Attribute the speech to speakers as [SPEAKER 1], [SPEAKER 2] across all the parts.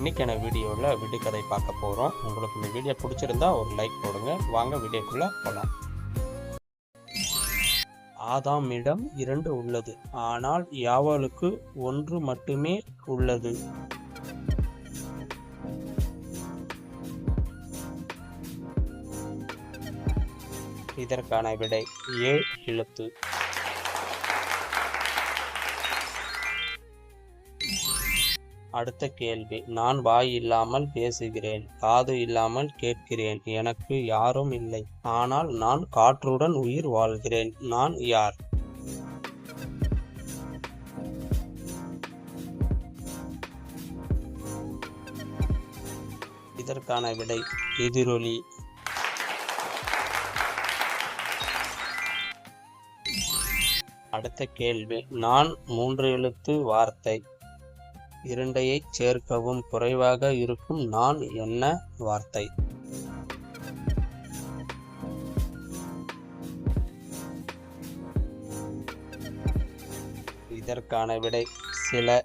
[SPEAKER 1] இன்னைக்கான வீடியோவில் விடுகதை பார்க்க போகிறோம். உங்களுக்கு இந்த வீடியோ பிடிச்சிருந்தா ஒரு லைக் போடுங்க. வாங்க வீடியோக்குள்ளே போகலாம். ஆதாமிடம் இரண்டு உள்ளது. ஆனால் யாவலுக்கு ஒன்று மட்டுமே உள்ளது. இதற்கான விடை ஏ எழுத்து. அடுத்த கேள்வி. நான் வாய் இல்லாமல் பேசுகிறேன் காது இல்லாமல் கேட்கிறேன் எனக்கு யாரும் இல்லை. ஆனால் நான் காற்றுடன் உயிர் வாழ்கிறேன். நான் யார்? இதற்கான விடை எதிரொலி. அடுத்த கேள்வி. நான் மூன்று எழுத்து வார்த்தை. இரண்டையைச் சேர்க்கவும் குறைவாக இருக்கும். நான் என்ன வார்த்தை? இதற்கான விடை சில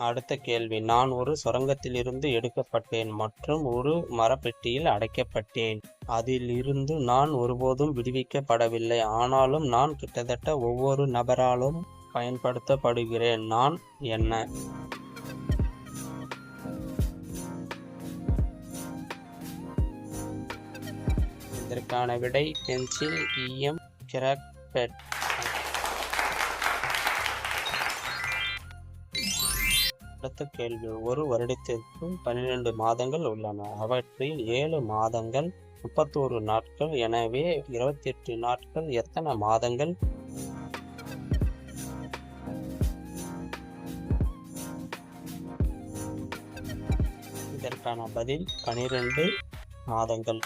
[SPEAKER 1] அடுத்த கேள்வி. நான் ஒரு சுரங்கத்திலிருந்து எடுக்கப்பட்டேன் மற்றும் ஒரு மரப்பெட்டியில் அடைக்கப்பட்டேன். அதில் இருந்து நான் ஒருபோதும் விடுவிக்கப்படவில்லை. ஆனாலும் நான் கிட்டத்தட்ட ஒவ்வொரு நபராலும் பயன்படுத்தப்படுகிறேன். நான் என்ன? இதற்கான விடை பென்சில் இஎம் கிராக் பெட். அடுத்த கேள்வி ஒரு வருடத்திற்கும் பன்னிரண்டு மாதங்கள் உள்ளன. அவற்றில் ஏழு மாதங்கள் முப்பத்தோரு நாட்கள் எனவே இருபத்தி எட்டு நாட்கள் எத்தனை மாதங்கள்? இதற்கான பதில் பனிரெண்டு மாதங்கள்.